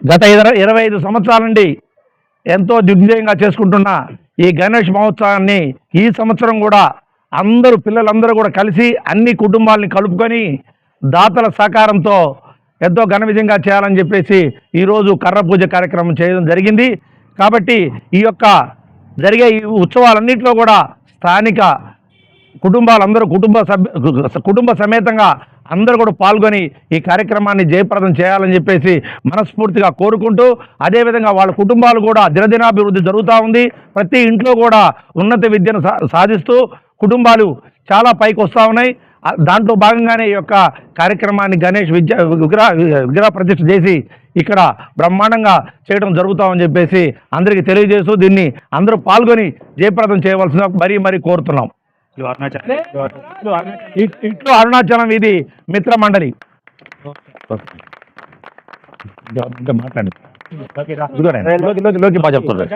గత ఇరవై ఇరవై ఐదు సంవత్సరాల నుండి ఎంతో దిగ్విజయంగా చేసుకుంటున్న ఈ గణేష్ మహోత్సవాన్ని ఈ సంవత్సరం కూడా అందరూ పిల్లలందరూ కూడా కలిసి అన్ని కుటుంబాలని కలుపుకొని దాతల సహకారంతో ఎంతో ఘన విజయంగా చేయాలని చెప్పేసి ఈరోజు కర్ర పూజ కార్యక్రమం చేయడం జరిగింది. కాబట్టి ఈ యొక్క జరిగే ఈ ఉత్సవాలన్నింటిలో కూడా స్థానిక కుటుంబాలందరూ కుటుంబ సభ్య కుటుంబ సమేతంగా అందరూ కూడా పాల్గొని ఈ కార్యక్రమాన్ని జయప్రదం చేయాలని చెప్పేసి మనస్ఫూర్తిగా కోరుకుంటూ అదేవిధంగా వాళ్ళ కుటుంబాలు కూడా దినదినాభివృద్ధి జరుగుతూ ఉంది. ప్రతి ఇంట్లో కూడా ఉన్నత విద్యను సా- సాధిస్తూ కుటుంబాలు చాలా పైకి వస్తూ ఉన్నాయి. దాంట్లో భాగంగానే ఈ యొక్క కార్యక్రమాన్ని గణేష్ విద్య విగ్రహ విగ్రహ ప్రతిష్ఠ చేసి ఇక్కడ బ్రహ్మాండంగా చేయడం జరుగుతామని చెప్పేసి అందరికీ తెలియజేస్తూ దీన్ని అందరూ పాల్గొని జయప్రదం చేయవలసిన మరీ మరీ కోరుతున్నాం. ఇట్లు అరుణాచలం. ఇది మిత్ర మండలి. మాట్లాడండి లోకి బాగా చెప్తున్నారు